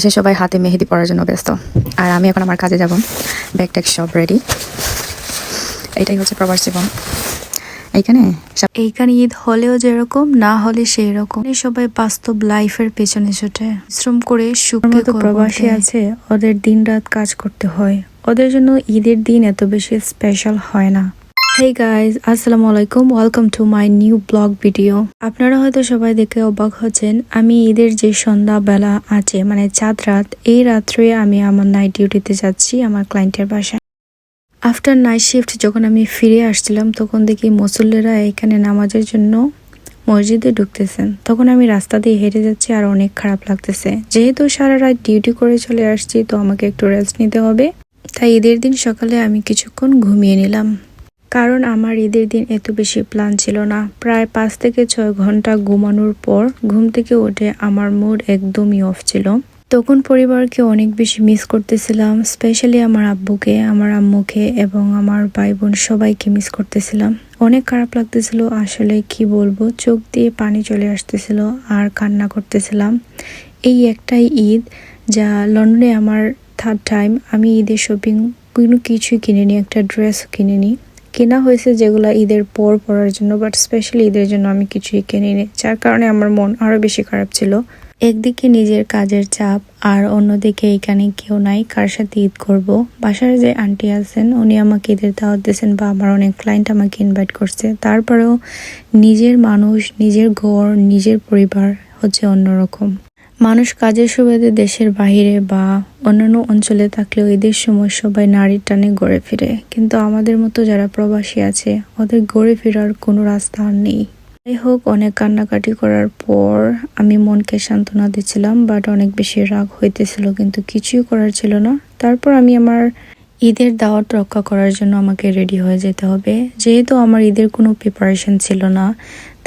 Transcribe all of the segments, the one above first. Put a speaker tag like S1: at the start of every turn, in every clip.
S1: দেশে সবাই হাতে মেহেদি পরার জন্য ব্যস্ত। আর আমি এখন আমার কাজে যাব। ব্যাগ ট্যাগ সব রেডি এটাই হচ্ছে প্রবাস জীবন। এইখানে
S2: এইখানে ঈদ হলেও যেরকম না হলে সেই রকম সবাই বাস্তব লাইফের পেছনে ছুটে। শ্রম করে সুখ
S3: প্রবাসী আছে ওদের দিন রাত কাজ করতে হয়। ওদের জন্য ঈদের দিন এত বেশি স্পেশাল হয় না। হেই গাইজ আসসালামু আলাইকুম welcome to my new vlog video আপনারা হয়তো সবাই দেখে অবাক হচ্ছেন আমি ঈদের যে সন্ধ্যা বেলা আছে মানে চাঁদ রাত এই রাত্রে আমি আমার নাইট ডিউটিতে যাচ্ছি আমার ক্লায়েন্টের বাসায় আফটার নাইট শিফট যখন আমি ফিরে আসছিলাম তখন দেখি মুসল্লিরা এখানে নামাজের জন্য মসজিদে ঢুকতেছেন। তখন আমি রাস্তা দিয়ে হেঁটে যাচ্ছি, আর অনেক খারাপ লাগতেছে। যেহেতু সারা রাত ডিউটি করে চলে আসছি, তো আমাকে একটু রেস্ট নিতে হবে। তাই ঈদের দিন সকালে আমি কিছুক্ষণ ঘুমিয়ে নিলাম। কারণ আমার ঈদের দিন এত বেশি প্ল্যান ছিল না। প্রায় পাঁচ থেকে ছয় ঘণ্টা ঘুমানোর পর ঘুম থেকে উঠে আমার মুড একদমই অফ ছিল। তখন পরিবারকে অনেক বেশি মিস করতেছিলাম স্পেশালি আমার আব্বুকে, আমার আম্মুকে এবং আমার ভাই বোন সবাইকে মিস করতেছিলাম। অনেক খারাপ লাগতেছিল, আসলে কি বলব, চোখ দিয়ে পানি চলে আসতেছিল আর কান্না করতেছিলাম। এই একটাই ঈদ যা লন্ডনে আমার থার্ড টাইম আমি ঈদের শপিং কোনো কিছুই কিনিনি, একটা ড্রেসও কিনিনি। কেনা হয়েছে যেগুলো ঈদের পর পরার জন্য বাট স্পেশালি ঈদের জন্য আমি কিছুই কিনিনি, যার কারণে আমার মন আরও বেশি খারাপ ছিল। একদিকে নিজের কাজের চাপ, আর অন্যদিকে এখানে কেউ নাই, কার সাথে ঈদ করব? বাসার যে আন্টি আছেন, উনি আমাকে ঈদের দাওয়াত দিয়েছেন বা আমার অনেক ক্লায়েন্ট আমাকে ইনভাইট করছে। তারপরেও নিজের মানুষ, নিজের ঘর, নিজের পরিবার হচ্ছে অন্যরকম। মানুষ কাজের সুবাদে দেশের বাইরে বা অন্যান্য অঞ্চলে থাকলেও ঈদের সময় সবাই নারীর টানে গড়ে ফিরে। কিন্তু আমাদের মতো যারা প্রবাসী আছে, ওদের গড়ে ফেরার কোনো রাস্তা আর নেই। যাই হোক, অনেক কান্নাকাটি করার পর আমি মনকে সান্ত্বনা দিচ্ছিলাম বাট অনেক বেশি রাগ হইতেছিল, কিন্তু কিছুই করার ছিল না। তারপর আমি আমার ঈদের দাওয়াত রক্ষা করার জন্য আমাকে রেডি হয়ে যেতে হবে। যেহেতু আমার ঈদের কোনো প্রিপারেশন ছিল না,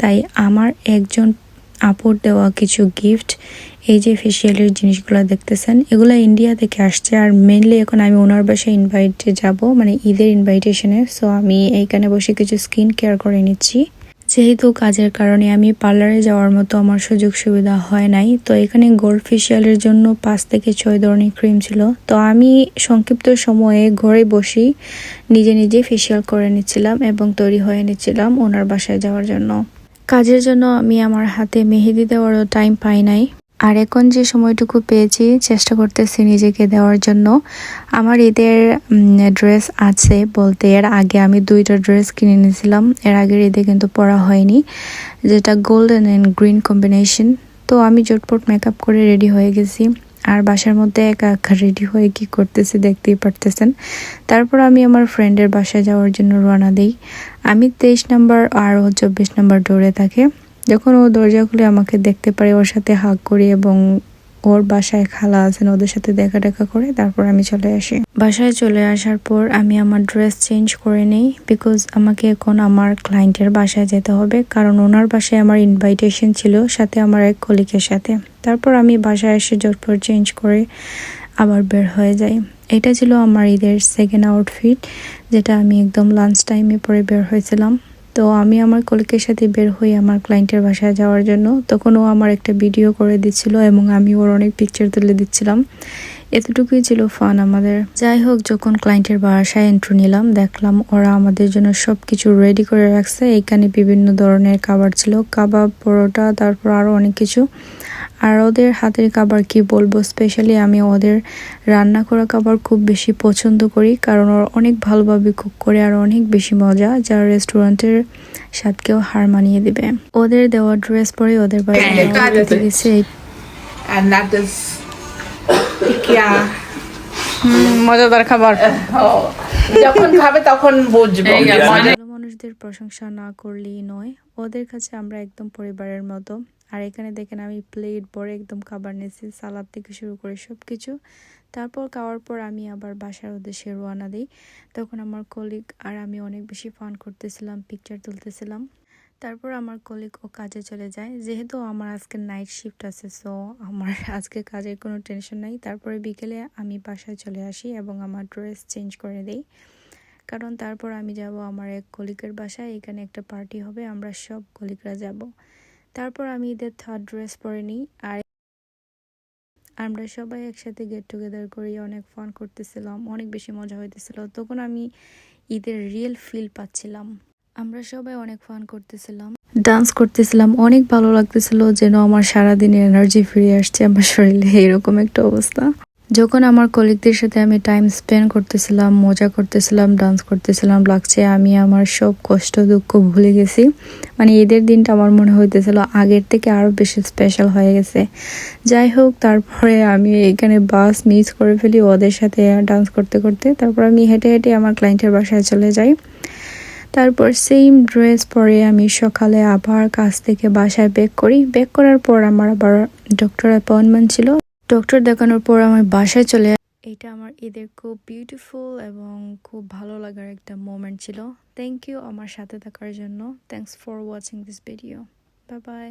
S3: তাই আমার একজন আপুর দেওয়া কিছু গিফট এই যে ফেসিয়ালের জিনিসগুলো দেখতেছেন, এগুলো ইন্ডিয়া থেকে আসছে। আর মেনলি এখন আমি ওনার বাসায় ইনভাইটে যাব মানে ঈদের ইনভাইটেশনে সো আমি এইখানে বসে কিছু স্কিন কেয়ার করে নিচ্ছি। যেহেতু কাজের কারণে আমি পার্লারে যাওয়ার মতো আমার সুযোগ সুবিধা হয় নাই, তো এখানে গোল্ড ফেসিয়ালের জন্য পাঁচ থেকে ছয় ধরনের ক্রিম ছিল। তো আমি সংক্ষিপ্ত সময়ে ঘরে বসি, নিজে নিজে ফেসিয়াল করে নিচ্ছিলাম এবং তৈরি হয়ে নিচ্ছিলাম ওনার বাসায় যাওয়ার জন্য। কাজের জন্য আমি আমার হাতে মেহেদি দেওয়ারও টাইম পাই নাই। আর এখন যে সময়টুকু পেয়েছি, চেষ্টা করতেছি নিজেকে দেওয়ার জন্য। আমার ঈদের ড্রেস আছে বলতে এর আগে আমি দুইটা ড্রেস কিনে নিয়েছিলাম। এর আগের ঈদে কিন্তু পরা হয়নি, যেটা গোল্ডেন অ্যান্ড গ্রিন কম্বিনেশন তো আমি জটপট মেকআপ করে রেডি হয়ে গেছি। আর বাসার মধ্যে একা একা রেডি হয়ে কি করতেছে দেখতেই পারতেছেন। তারপর আমি আমার ফ্রেন্ডের বাসায় যাওয়ার জন্য রওনা দিই। আমি তেইশ নাম্বার আর ও চব্বিশ নাম্বার ডোরে থাকে। যখন ও দরজা খুলে আমাকে দেখতে পারে, ওর সাথে হাক করি এবং ওর বাসায় খালা আছেন, ওদের সাথে দেখা দেখা করে তারপর আমি চলে আসি। বাসায় চলে আসার পর আমি আমার ড্রেস চেঞ্জ করে নেই বিকজ আমাকে এখন আমার ক্লায়েন্টের বাসায় যেতে হবে। কারণ ওনার বাসায় আমার ইনভাইটেশন ছিল সাথে আমার এক কলিকের সাথে। তারপর আমি বাসায় এসে জটপট চেঞ্জ করে আবার বের হয়ে যাই। এটা ছিল আমার ঈদের সেকেন্ড আউটফিট যেটা আমি একদম লাঞ্চ টাইমে পরে বের হয়েছিলাম। তো আমি আমার কলিকের সাথে বের হই আমার ক্লায়েন্টের বাসায় যাওয়ার জন্য। তখন ও আমার একটা ভিডিও করে দিচ্ছিল এবং আমি ওর অনেক পিকচার তুলে দিচ্ছিলাম। এতটুকুই ছিল ফান আমাদের। যাই হোক, যখন ক্লায়েন্টের বাসায় এন্ট্রি নিলাম, দেখলাম ওরা আমাদের জন্য সব কিছু রেডি করে রাখছে। এখানে বিভিন্ন ধরনের খাবার ছিল। কাবাব, পরোটা, তারপর আরও অনেক কিছু। আর ওদের হাতের খাবার কি বলব? স্পেশালি আমি ওদের রান্না করা খাবার খুব বেশি পছন্দ করি কারণ ওরা অনেক ভালোভাবে কুক করে আর অনেক বেশি মজা যা রেস্টুরেন্টের স্বাদকেও হার মানিয়ে দিবে। ওদের দেওয়া ড্রেস পরে ওদের
S4: ইকিয়া
S1: মজাদার খাবার।
S4: যখন খাবে তখন বুঝব।
S3: মানুষদের প্রশংসা না করলেই নয়। ওদের কাছে আমরা একদম পরিবারের মতো। আর এখানে দেখেন আমি প্লেট ভরে একদম খাবার নিয়েছি, সালাদ থেকে শুরু করে সব কিছু তারপর খাওয়ার পর আমি আবার বাসার উদ্দেশ্যে রওনা দিই। তখন আমার কলিগ আর আমি অনেক বেশি ফান করতেছিলাম পিকচার তুলতেছিলাম। তারপর আমার কলিগ ও কাজে চলে যায়। যেহেতু আমার আজকে নাইট শিফট আছে সো আমার আজকে কাজের কোনো টেনশন নাই। তারপরে বিকেলে আমি বাসায় চলে আসি এবং আমার ড্রেস চেঞ্জ করে দেই। কারণ তারপর আমি যাব আমার এক কলিগের বাসায়, এখানে একটা পার্টি হবে, আমরা সব কলিগরা যাব। তারপর আমি ঈদের থার্ড ড্রেস পরে নিই, আর আমরা সবাই একসাথে গেট টুগেদার করি, অনেক ফান করতেছিলাম, অনেক বেশি মজা হইতেছিল। তখন আমি ঈদের রিয়েল ফিল পাচ্ছিলাম। আমরা সবাই অনেক ফান করতেছিলাম ডান্স করতেছিলাম, অনেক ভালো লাগতেছিল যেন আমার সারাদিনের এনার্জি ফিরে আসছে, আমার শরীরে এরকম একটা অবস্থা। যখন আমার কলিগদের সাথে আমি টাইম স্পেন্ড করতেছিলাম, মজা করতেছিলাম ডান্স করতেছিলাম, লাগছে আমি আমার সব কষ্ট, দুঃখ ভুলে গেছি। মানে এদের দিনটা আমার মনে হইতেছিল আগের থেকে আরও বেশি স্পেশাল হয়ে গেছে। যাই হোক, তারপরে আমি এখানে বাস মিস করে ফেলি ওদের সাথে ডান্স করতে করতে। তারপর আমি হেঁটে হেঁটে আমার ক্লায়েন্টের বাসায় চলে যাই। তারপর সেম ড্রেস পরে আমি সকালে আবার কাজ থেকে বাসায় ব্যাক করি। ব্যাক করার পর আমার আবার ডক্টর অ্যাপয়েন্টমেন্ট ছিল। ডক্টর দেখানোর পর আমার বাসায় চলে এটা আমার ঈদের খুব বিউটিফুল এবং খুব ভালো লাগার একটা মোমেন্ট ছিল। থ্যাংক ইউ আমার সাথে থাকার জন্য। Thanks for watching this video bye bye